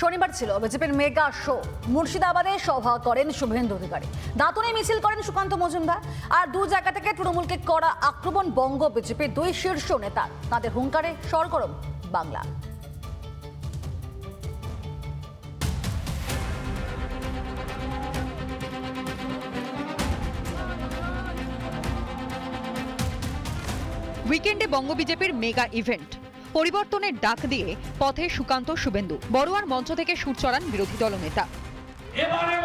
শনিবার ছিল বিজেপির মেগা শো। মুর্শিদাবাদে সভা করেন শুভেন্দু অধিকারী। দাঁতনে মিছিল করেন সুকান্ত মজুমদার। আর দু জায়গা থেকে তৃণমূলকে করা আক্রমণ বঙ্গ বিজেপির দুই শীর্ষ নেতা। তাদের হুঙ্কারে সরগরম বাংলা। উইকেন্ডে বঙ্গ বিজেপির মেগা ইভেন্ট। পরিবর্তনের ডাক দিয়ে পথে সুকান্ত শুভেন্দু। বড়ুয়ার মঞ্চ থেকে সুর চড়ান বিরোধী দল নেতা মানে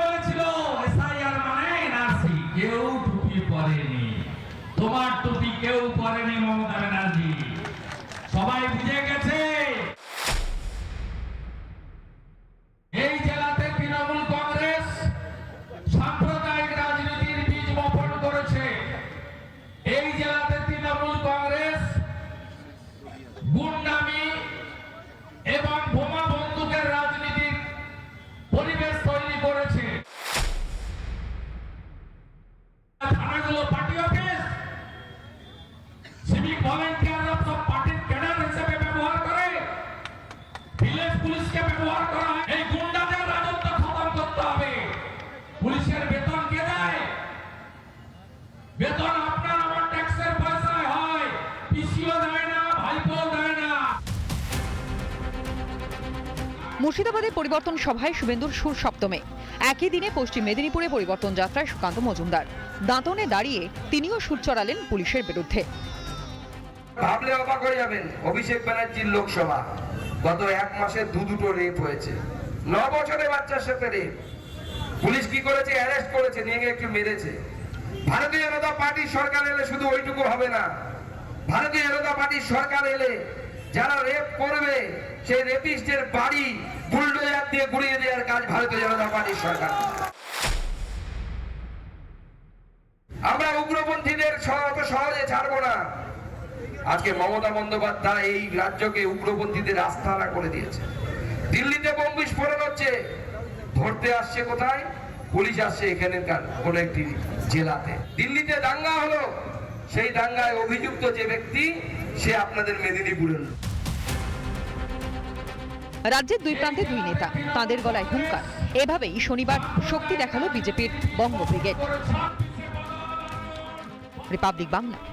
তোমার টুপি কেউ পরেনি মমতা ব্যানার্জি। সবাই বুঝে গেছে মুর্শিদাবাদে পরিবর্তন সভায় শুভেন্দুর সুর সপ্তমে একই দিনে পশ্চিম মেদিনীপুরে পরিবর্তন যাত্রায় সুকান্ত মজুমদার। দাঁতনে দাঁড়িয়ে তিনিও সুর চড়ালেন পুলিশের বিরুদ্ধে। ভাবলে অবাক হয়ে যাবেন, অভিষেক ব্যানার্জির লোকসভা। গত এক মাসে দু দুটো রেপ হয়েছে। ন বছরের বাচ্চার সাথে রেপ পুলিশ কি করেছে? অ্যারেস্ট করেছে, নিয়ে একটু মেরেছে। ভারতীয় জনতা পার্টির সরকার এলে শুধু ওইটুকু হবে না। ভারতীয় জনতা পার্টির সরকার এলে যারা রেপ করবে, সেই রেপিস্টের বাড়ি বুলডোজার দিয়ে গুড়িয়ে দেওয়ার কাজ ভারতীয় জনতা পার্টির সরকার। আমরা উগ্রপন্থীদের অত সহজে ছাড়বো না। আজকে মমতা বন্দ্যোপাধ্যায় এই রাজ্যকে উগ্রপন্থীদের আস্থানা করে দিয়েছে। দিল্লিতে বোম বিস্ফোরণ হচ্ছে। ধরতে আসছে কোথায়? পুলিশ আসছে এখানকার কোন একটি জেলাতে। দিল্লিতে দাঙ্গা হলো। সেই দাঙ্গায় অভিযুক্ত যে ব্যক্তি, সে আপনাদের মেদিনীপুরের। রাজ্যের দুই প্রান্তে দুই নেতা, তাঁদের গলায় হুঙ্কার। এভাবেই শনিবার শক্তি দেখাল বিজেপির বঙ্গ ব্রিগেড রিপাবলিক বাংলা।